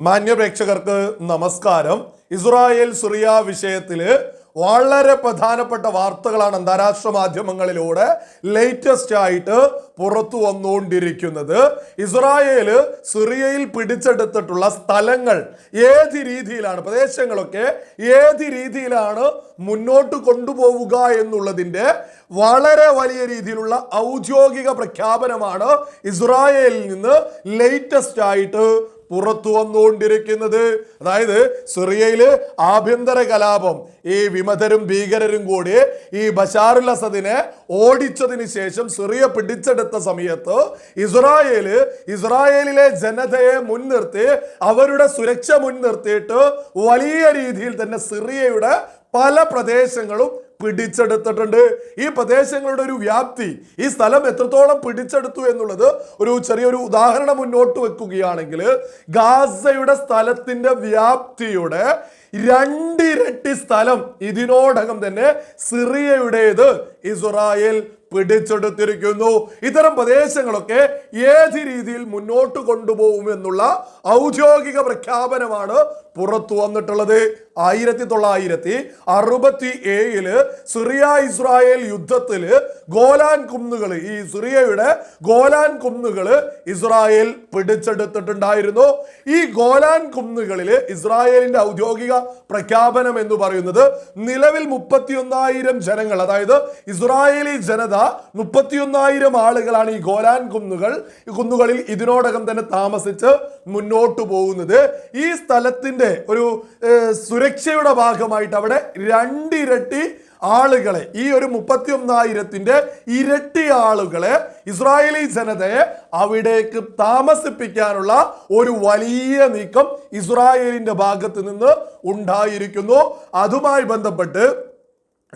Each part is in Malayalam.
മാന്യ പ്രേക്ഷകർക്ക് നമസ്കാരം. ഇസ്രായേൽ സിറിയ വിഷയത്തിൽ വളരെ പ്രധാനപ്പെട്ട വാർത്തകളാണ് അന്താരാഷ്ട്ര മാധ്യമങ്ങളിലൂടെ ലേറ്റസ്റ്റ് ആയിട്ട് പുറത്തു വന്നുകൊണ്ടിരിക്കുന്നത് ഇസ്രായേൽ സിറിയയിൽ പിടിച്ചെടുത്തിട്ടുള്ള സ്ഥലങ്ങൾ ഏത് രീതിയിലാണ് പ്രദേശങ്ങളൊക്കെ ഏത് രീതിയിലാണ് മുന്നോട്ട് കൊണ്ടുപോവുക എന്നുള്ളതിന്റെ വളരെ വലിയ രീതിയിലുള്ള ഔദ്യോഗിക പ്രഖ്യാപനമാണ് ഇസ്രായേലിൽ നിന്ന് ലേറ്റസ്റ്റ് ആയിട്ട് പുറത്തു വന്നുകൊണ്ടിരിക്കുന്നത്. അതായത് സിറിയയിൽ ആഭ്യന്തര കലാപം ഈ വിമതരും ഭീകരരും കൂടി ഈ ബഷാറുൽ അസദിനെ ഓടിച്ചതിന് ശേഷം സിറിയ പിടിച്ചെടുത്ത സമയത്ത് ഇസ്രായേൽ ഇസ്രായേലിലെ ജനതയെ മുൻനിർത്തി അവരുടെ സുരക്ഷ മുൻനിർത്തിയിട്ട് വലിയ രീതിയിൽ തന്നെ സിറിയയുടെ പല പ്രദേശങ്ങളും പിടിച്ചെടുത്തിട്ടുണ്ട്. ഈ പ്രദേശങ്ങളുടെ ഒരു വ്യാപ്തി ഈ സ്ഥലം എത്രത്തോളം പിടിച്ചെടുത്തു എന്നുള്ളത് ഒരു ചെറിയൊരു ഉദാഹരണം മുന്നോട്ട് വെക്കുകയാണെങ്കിൽ ഗാസയുടെ സ്ഥലത്തിന്റെ വ്യാപ്തിയുടെ രണ്ടിരട്ടി സ്ഥലം ഇതിനോടകം തന്നെ സിറിയയുടേത് ഇസ്രായേൽ പിടിച്ചെടുത്തിരിക്കുന്നു. ഇത്തരം പ്രദേശങ്ങളൊക്കെ ഏത് രീതിയിൽ മുന്നോട്ട് കൊണ്ടുപോകുമെന്നുള്ള ഔദ്യോഗിക പ്രഖ്യാപനമാണ് പുറത്തു വന്നിട്ടുള്ളത്. ആയിരത്തി തൊള്ളായിരത്തി അറുപത്തി ഏഴിൽ സിറിയ ഇസ്രായേൽ യുദ്ധത്തിൽ ഗോലാൻ കുന്നുകൾ ഈ സിറിയയുടെ ഗോലാൻ കുന്നുകൾ ഇസ്രായേൽ പിടിച്ചെടുത്തിട്ടുണ്ടായിരുന്നു. ഈ ഗോലാൻ കുന്നുകളിൽ ഇസ്രായേലിന്റെ ഔദ്യോഗിക പ്രഖ്യാപനം എന്ന് പറയുന്നത് നിലവിൽ മുപ്പത്തിയൊന്നായിരം ജനങ്ങൾ അതായത് ഇസ്രായേലി ജനത മുപ്പത്തിയൊന്നായിരം ആളുകളാണ് ഈ ഗോലാൻ കുന്നുകൾ കുന്നുകളിൽ ഇതിനോടകം തന്നെ താമസിച്ച് മുന്നോട്ട് പോകുന്നത്. ഈ സ്ഥലത്തിന്റെ ഒരു ഏഹ്, സുരക്ഷയുടെ ഭാഗമായിട്ട് അവിടെ രണ്ടിരട്ടി ആളുകളെ ഈ ഒരു മുപ്പത്തി ഒന്നായിരത്തിന്റെ ഇരട്ടി ആളുകളെ ഇസ്രായേലി ജനതയെ അവിടേക്ക് താമസിപ്പിക്കാനുള്ള ഒരു വലിയ നീക്കം ഇസ്രായേലിന്റെ ഭാഗത്ത് നിന്ന് ഉണ്ടായിരിക്കുന്നു. അതുമായി ബന്ധപ്പെട്ട്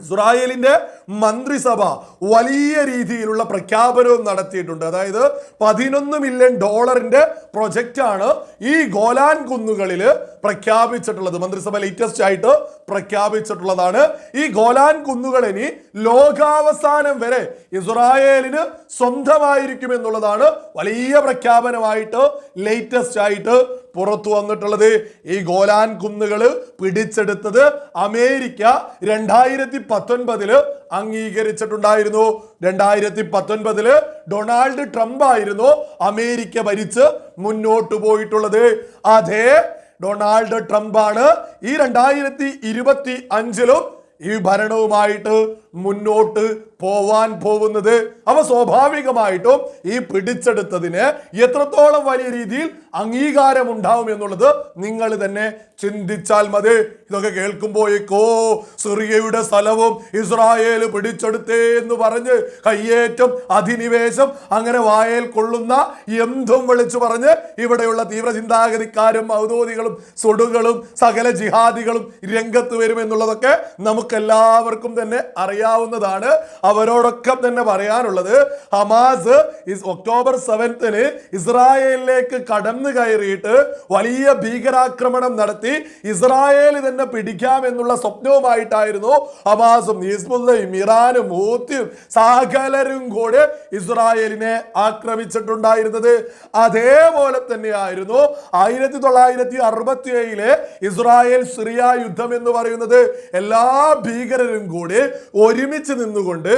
ഇസ്രായേലിന്റെ മന്ത്രിസഭ വലിയ രീതിയിലുള്ള പ്രഖ്യാപനവും നടത്തിയിട്ടുണ്ട്. അതായത് പതിനൊന്ന് മില്യൺ ഡോളറിന്റെ പ്രൊജക്റ്റാണ് ഈ ഗോലാൻ കുന്നുകളിൽ പ്രഖ്യാപിച്ചിട്ടുള്ളത്. മന്ത്രിസഭ ലേറ്റസ്റ്റ് ആയിട്ട് പ്രഖ്യാപിച്ചിട്ടുള്ളതാണ്. ഈ ഗോലാൻ കുന്നുകൾ ഇനി ലോകാവസാനം വരെ ഇസ്രായേലിന് സ്വന്തമായിരിക്കും എന്നുള്ളതാണ് വലിയ പ്രഖ്യാപനമായിട്ട് ലേറ്റസ്റ്റ് ആയിട്ട് പുറത്തു വന്നിട്ടുള്ളത് ഈ ഗോലാൻ കുന്നുകൾ പിടിച്ചെടുത്തത് അമേരിക്ക രണ്ടായിരത്തി പത്തൊൻപതിൽ അംഗീകരിച്ചിട്ടുണ്ടായിരുന്നു. രണ്ടായിരത്തി പത്തൊൻപതിൽ ഡൊണാൾഡ് ട്രംപ് ആയിരുന്നു അമേരിക്ക ഭരിച്ച് മുന്നോട്ട് പോയിട്ടുള്ളത്. അതേ ഡൊണാൾഡ് ട്രംപാണ് ഈ രണ്ടായിരത്തി ഇരുപത്തി അഞ്ചിലും ഈ ഭരണവുമായിട്ട് മുന്നോട്ട് പോവാൻ പോകുന്നത്. അവ സ്വാഭാവികമായിട്ടും ഈ പിടിച്ചെടുത്തതിന് എത്രത്തോളം വലിയ രീതിയിൽ അംഗീകാരം ഉണ്ടാവും എന്നുള്ളത് നിങ്ങൾ തന്നെ ചിന്തിച്ചാൽ മതി. ഇതൊക്കെ കേൾക്കുമ്പോഴേക്കോ സിറിയയുടെ സ്ഥലവും ഇസ്രായേൽ പിടിച്ചെടുത്തേ എന്ന് പറഞ്ഞ് കയ്യേറ്റം അധിനിവേശം അങ്ങനെ വായേൽ കൊള്ളുന്ന എന്തും വിളിച്ചു പറഞ്ഞ് ഇവിടെയുള്ള തീവ്ര ചിന്താഗതിക്കാരും ഔദോദികളും സുടുകളും സകല ജിഹാദികളും രംഗത്ത് വരുമെന്നുള്ളതൊക്കെ നമുക്കെല്ലാവർക്കും തന്നെ അറിയാവുന്നതാണ് അവരോടൊക്കെ തന്നെ പറയാനുള്ളത്. ഹമാസ് ഒക്ടോബർ സെവൻത്തിന് ഇസ്രായേലിലേക്ക് കടന്നു കയറിയിട്ട് വലിയ ഭീകരാക്രമണം നടത്തി ഇസ്രായേൽ തന്നെ പിടിക്കാം എന്നുള്ള സ്വപ്നവുമായിട്ടായിരുന്നു ഹമാസും ഹിസ്ബുല്ലയും ഇറാനും ഹൂത്തിയും സകലരും കൂടെ ഇസ്രായേലിനെ ആക്രമിച്ചിട്ടുണ്ടായിരുന്നത്. അതേപോലെ തന്നെയായിരുന്നു ആയിരത്തി തൊള്ളായിരത്തി അറുപത്തി ഏഴിലെ ഇസ്രായേൽ സിറിയ യുദ്ധം എന്ന് പറയുന്നത്. എല്ലാ ഭീകരരും കൂടി ഒരുമിച്ച് നിന്നുകൊണ്ട്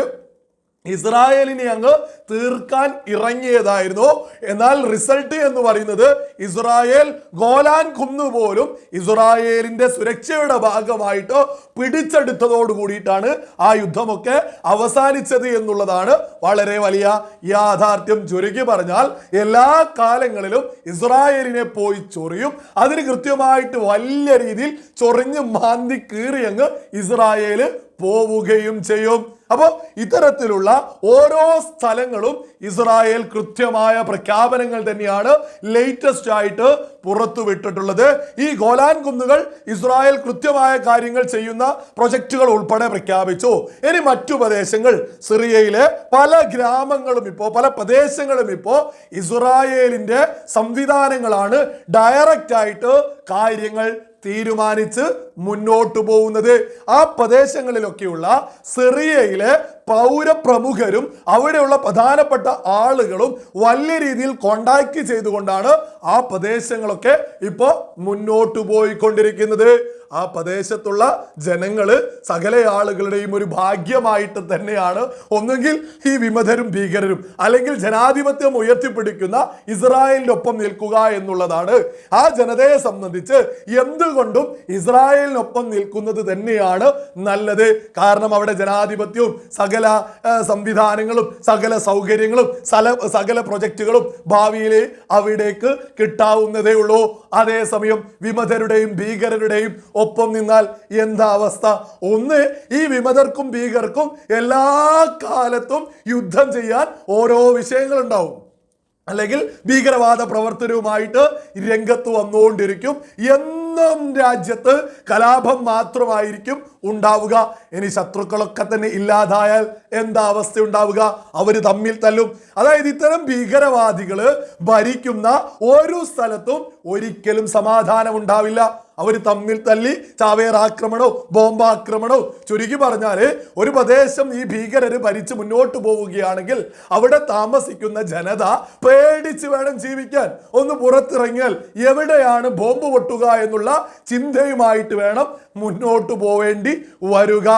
ഇസ്രായേലിനെ അങ്ങ് തീർക്കാൻ ഇറങ്ങിയതായിരുന്നു. എന്നാൽ റിസൾട്ട് എന്ന് പറയുന്നത് ഇസ്രായേൽ ഗോലാൻ കുന്നു പോലും ഇസ്രായേലിന്റെ സുരക്ഷയുടെ ഭാഗമായിട്ട് പിടിച്ചെടുത്തതോട് കൂടിയിട്ടാണ് ആ യുദ്ധമൊക്കെ അവസാനിച്ചത് എന്നുള്ളതാണ് വളരെ വലിയ യാഥാർത്ഥ്യം. ചുരുക്കി പറഞ്ഞാൽ എല്ലാ കാലങ്ങളിലും ഇസ്രായേലിനെ പോയി ചൊറിയും. അതിന് കൃത്യമായിട്ട് വലിയ രീതിയിൽ ചൊറിഞ്ഞ് മാന്തി കീറിയങ്ങ് ഇസ്രായേൽ പോവുകയും ചെയ്യും. അപ്പോൾ ഇത്തരത്തിലുള്ള ഓരോ സ്ഥലങ്ങളും ഇസ്രായേൽ കൃത്യമായ പ്രഖ്യാപനങ്ങൾ തന്നെയാണ് ലേറ്റസ്റ്റ് ആയിട്ട് പുറത്തുവിട്ടിട്ടുള്ളത്. ഈ ഗോലാൻ കുന്നുകൾ ഇസ്രായേൽ കൃത്യമായ കാര്യങ്ങൾ ചെയ്യുന്ന പ്രൊജക്റ്റുകൾ ഉൾപ്പെടെ പ്രഖ്യാപിച്ചു. ഇനി മറ്റു പ്രദേശങ്ങൾ സിറിയയിലെ പല ഗ്രാമങ്ങളും ഇപ്പോൾ പല പ്രദേശങ്ങളും ഇപ്പോൾ ഇസ്രായേലിന്റെ സംവിധാനങ്ങളാണ് ഡയറക്റ്റ് ആയിട്ട് കാര്യങ്ങൾ തീരുമാനിച്ച് മുന്നോട്ട് പോകുന്നത്. ആ പ്രദേശങ്ങളിലൊക്കെയുള്ള സിറിയയിലെ പൗരപ്രമുഖരും അവിടെയുള്ള പ്രധാനപ്പെട്ട ആളുകളും വലിയ രീതിയിൽ കോണ്ടാക്ട് ചെയ്തുകൊണ്ടാണ് ആ പ്രദേശങ്ങളൊക്കെ ഇപ്പോൾ മുന്നോട്ടു പോയിക്കൊണ്ടിരിക്കുന്നത്. ആ പ്രദേശത്തുള്ള ജനങ്ങൾ സകല ആളുകളുടെയും ഒരു ഭാഗ്യമായിട്ട് തന്നെയാണ്. ഒന്നുകിൽ ഈ വിമതരും ഭീകരരും അല്ലെങ്കിൽ ജനാധിപത്യം ഉയർത്തിപ്പിടിക്കുന്ന ഇസ്രായേലിനൊപ്പം നിൽക്കുക എന്നുള്ളതാണ്. ആ ജനതയെ സംബന്ധിച്ച് എന്തുകൊണ്ടും ഇസ്രായേലിനൊപ്പം നിൽക്കുന്നത് തന്നെയാണ് നല്ലത്. കാരണം അവിടെ ജനാധിപത്യവും സകല സംവിധാനങ്ങളും സകല സൗകര്യങ്ങളും സല സകല പ്രൊജക്റ്റുകളും ഭാവിയിൽ അവിടേക്ക് കിട്ടാവുന്നതേ ഉള്ളൂ. അതേസമയം വിമതരുടെയും ഭീകരരുടെയും ഒപ്പം നിന്നാൽ എന്താ അവസ്ഥ? ഒന്ന് ഈ വിമതർക്കും ഭീകർക്കും എല്ലാ കാലത്തും യുദ്ധം ചെയ്യാൻ ഓരോ വിഷയങ്ങളുണ്ടാവും. അല്ലെങ്കിൽ ഭീകരവാദ പ്രവർത്തനവുമായിട്ട് രംഗത്ത് വന്നുകൊണ്ടിരിക്കും. എന്നും രാജ്യത്ത് കലാപം മാത്രമായിരിക്കും ഉണ്ടാവുക. ഇനി ശത്രുക്കളൊക്കെ തന്നെ ഇല്ലാതായാൽ എന്താ അവസ്ഥ ഉണ്ടാവുക? അവർ തമ്മിൽ തല്ലും. അതായത് ഇത്തരം ഭീകരവാദികൾ ഭരിക്കുന്ന ഒരു സ്ഥലത്തും ഒരിക്കലും സമാധാനം ഉണ്ടാവില്ല. അവർ തമ്മിൽ തല്ലി ചാവേർ ആക്രമണവും ബോംബാക്രമണവും ചുരുക്കി പറഞ്ഞാൽ ഒരു പ്രദേശം ഈ ഭീകരർ ഭരിച്ച് മുന്നോട്ട് പോവുകയാണെങ്കിൽ അവിടെ താമസിക്കുന്ന ജനത പേടിച്ച് വേണം ജീവിക്കാൻ. ഒന്ന് പുറത്തിറങ്ങിയാൽ എവിടെയാണ് ബോംബ് പൊട്ടുക എന്നുള്ള ചിന്തയുമായിട്ട് വേണം മുന്നോട്ട് പോവേണ്ടി വരിക.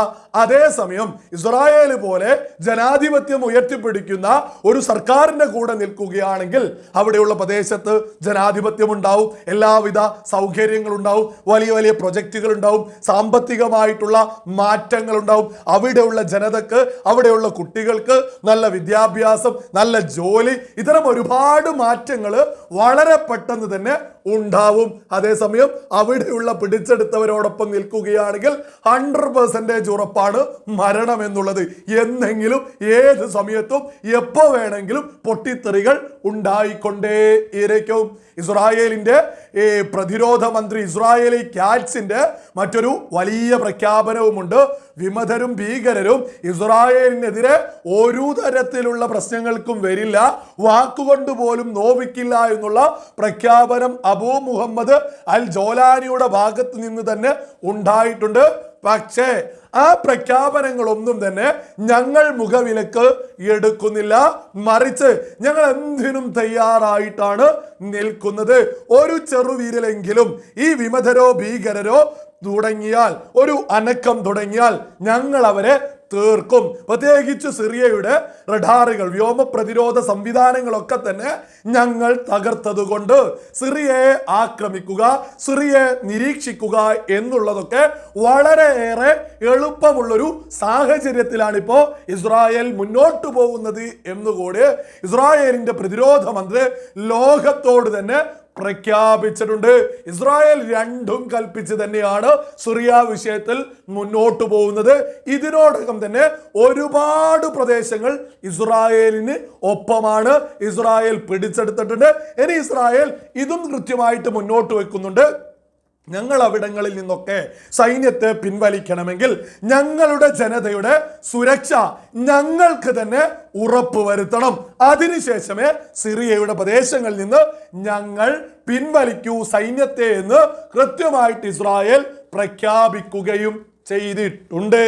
അതേസമയം ഇസ്രായേൽ പോലെ ജനാധിപത്യം ഉയർത്തിപ്പിടിക്കുന്ന ഒരു സർക്കാരിന്റെ കൂടെ നിൽക്കുകയാണെങ്കിൽ അവിടെയുള്ള പ്രദേശത്ത് ജനാധിപത്യം ഉണ്ടാവും. എല്ലാവിധ സൗകര്യങ്ങളും ഉണ്ടാവും. വലിയ വലിയ പ്രൊജക്റ്റുകൾ ഉണ്ടാവും. സാമ്പത്തികമായിട്ടുള്ള മാറ്റങ്ങൾ ഉണ്ടാവും. അവിടെയുള്ള ജനതക്ക് അവിടെയുള്ള കുട്ടികൾക്ക് നല്ല വിദ്യാഭ്യാസം നല്ല ജോലി ഇത്തരം ഒരുപാട് മാറ്റങ്ങൾ വളരെ പെട്ടെന്ന് തന്നെ ഉണ്ടാവും. അതേസമയം അവിടെയുള്ള പിടിച്ചെടുത്തവരോടൊപ്പം നിൽക്കുകയാണെങ്കിൽ ഹൺഡ്രഡ് പെർസെന്റേജ് ഉറപ്പാണ്. മരണം എന്നുള്ളത്. എന്നെങ്കിലും ഏത് സമയത്തും എപ്പോ വേണമെങ്കിലും പൊട്ടിത്തെറികൾ ഉണ്ടായിക്കൊണ്ടേ ഇരയ്ക്കും ഇസ്രായേലിന്റെ ഈ പ്രതിരോധ മന്ത്രി ഇസ്രായേലി കാറ്റ്സിന്റെ മറ്റൊരു വലിയ പ്രഖ്യാപനവുമുണ്ട്. വിമതരും ഭീകരരും ഇസ്രായേലിനെതിരെ ഒരു തരത്തിലുള്ള പ്രശ്നങ്ങൾക്കും വരില്ല. വാക്കുകൊണ്ട് പോലും നോവിക്കില്ല എന്നുള്ള പ്രഖ്യാപനം അബൂ മുഹമ്മദ് അൽ ജോലാനിയുടെ ഭാഗത്ത് നിന്ന് തന്നെ ഉണ്ടായിട്ടുണ്ട്. പക്ഷേ ആ പ്രഖ്യാപനങ്ങളൊന്നും തന്നെ ഞങ്ങൾ മുഖവിലക്ക് എടുക്കുന്നില്ല. മറിച്ച് ഞങ്ങൾ എന്തിനും തയ്യാറായിട്ടാണ് നിൽക്കുന്നത്. ഒരു ചെറുവീരലെങ്കിലും ഈ വിമതരോ ഭീകരരോ തുടങ്ങിയാൽ ഒരു അനക്കം തുടങ്ങിയാൽ ഞങ്ങൾ അവരെ തീർക്കും. പ്രത്യേകിച്ച് സിറിയയുടെ റഡാറുകൾ വ്യോമ പ്രതിരോധ സംവിധാനങ്ങളൊക്കെ തന്നെ ഞങ്ങൾ തകർത്തതുകൊണ്ട് സിറിയയെ ആക്രമിക്കുക സിറിയയെ നിരീക്ഷിക്കുക എന്നുള്ളതൊക്കെ വളരെയേറെ എളുപ്പമുള്ളൊരു സാഹചര്യത്തിലാണ് ഇപ്പോൾ ഇസ്രായേൽ മുന്നോട്ട് പോകുന്നത് എന്നുകൂടി ഇസ്രായേലിന്റെ പ്രതിരോധ മന്ത്രി ലോകത്തോട് തന്നെ പ്രഖ്യാപിച്ചിട്ടുണ്ട്. ഇസ്രായേൽ രണ്ടും കൽപ്പിച്ച് തന്നെയാണ് സിറിയ വിഷയത്തിൽ മുന്നോട്ട് പോകുന്നത്. ഇതിനോടകം തന്നെ ഒരുപാട് പ്രദേശങ്ങൾ ഇസ്രായേലിന് ഒപ്പമാണ്. ഇസ്രായേൽ പിടിച്ചെടുത്തിട്ടുണ്ട്. ഇനി ഇസ്രായേൽ ഇതും കൃത്യമായിട്ട് മുന്നോട്ട് വെക്കുന്നുണ്ട്. ഞങ്ങൾ അവിടങ്ങളിൽ നിന്നൊക്കെ സൈന്യത്തെ പിൻവലിക്കണമെങ്കിൽ ഞങ്ങളുടെ ജനതയുടെ സുരക്ഷ ഞങ്ങൾക്ക് തന്നെ ഉറപ്പുവരുത്തണം അതിനുശേഷമേ സിറിയയുടെ പ്രദേശങ്ങളിൽ നിന്ന് ഞങ്ങൾ പിൻവലിക്കൂ സൈന്യത്തെ എന്ന് കൃത്യമായിട്ട് ഇസ്രായേൽ പ്രഖ്യാപിക്കുകയും ചെയ്തിട്ടുണ്ട്.